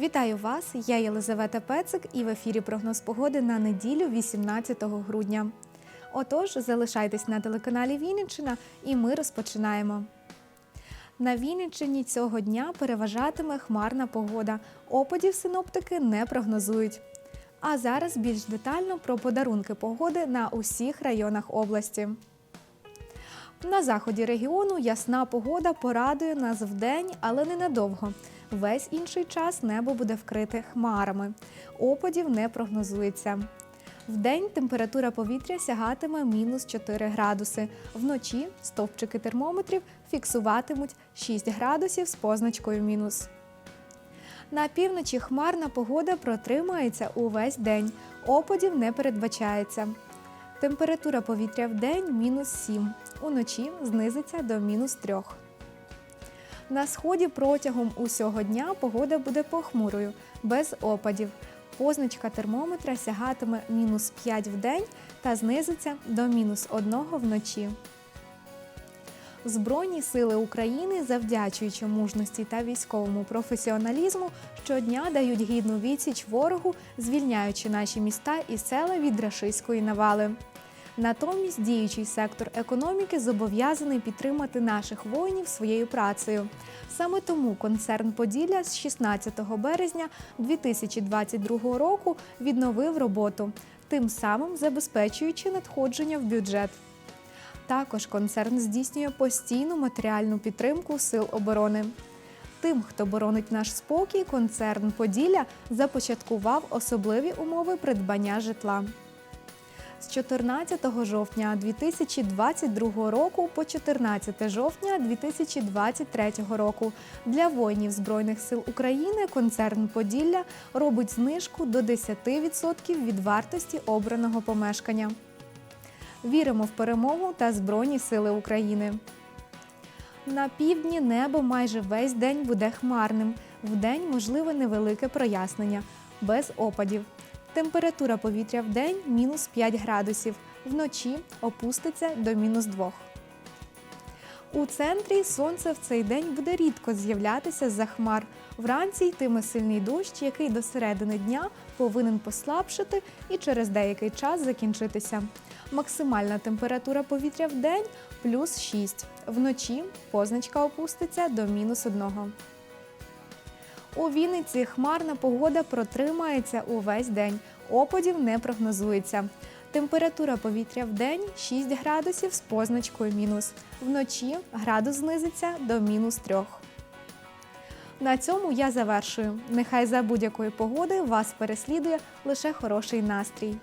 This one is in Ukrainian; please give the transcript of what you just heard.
Вітаю вас! Я Єлизавета Пецик і в ефірі прогноз погоди на неділю 18 грудня. Отож, залишайтесь на телеканалі Вінниччина і ми розпочинаємо. На Вінниччині цього дня переважатиме хмарна погода. Опадів синоптики не прогнозують. А зараз більш детально про подарунки погоди на усіх районах області. На заході регіону ясна погода порадує нас вдень, але ненадовго. Весь інший час небо буде вкрите хмарами. Опадів не прогнозується. Вдень температура повітря сягатиме мінус 4 градуси. Вночі стовпчики термометрів фіксуватимуть 6 градусів з позначкою мінус. На півночі хмарна погода протримається увесь день. Опадів не передбачається. Температура повітря в день мінус 7, уночі знизиться до мінус 3. На сході протягом усього дня погода буде похмурою, без опадів. Позначка термометра сягатиме мінус 5 в день та знизиться до мінус 1 вночі. Збройні сили України, завдячуючи мужності та військовому професіоналізму, щодня дають гідну відсіч ворогу, звільняючи наші міста і села від рашистської навали. Натомість діючий сектор економіки зобов'язаний підтримати наших воїнів своєю працею. Саме тому концерн Поділля з 16 березня 2022 року відновив роботу, тим самим забезпечуючи надходження в бюджет. Також концерн здійснює постійну матеріальну підтримку сил оборони. Тим, хто боронить наш спокій, концерн Поділля започаткував особливі умови придбання житла. З 14 жовтня 2022 року по 14 жовтня 2023 року для воїнів Збройних сил України концерн Поділля робить знижку до 10% від вартості обраного помешкання. Віримо в перемогу та Збройні Сили України. На півдні небо майже весь день буде хмарним. Вдень можливе невелике прояснення, без опадів. Температура повітря в день мінус 5 градусів, вночі опуститься до мінус 2. У центрі сонце в цей день буде рідко з'являтися з-за хмар. Вранці йтиме сильний дощ, який до середини дня повинен послабшити і через деякий час закінчитися. Максимальна температура повітря в день плюс 6. Вночі позначка опуститься до мінус 1. У Вінниці хмарна погода протримається увесь день. Опадів не прогнозується. Температура повітря в день 6 градусів з позначкою мінус. Вночі градус знизиться до мінус 3. На цьому я завершую. Нехай за будь-якої погоди вас переслідує лише хороший настрій.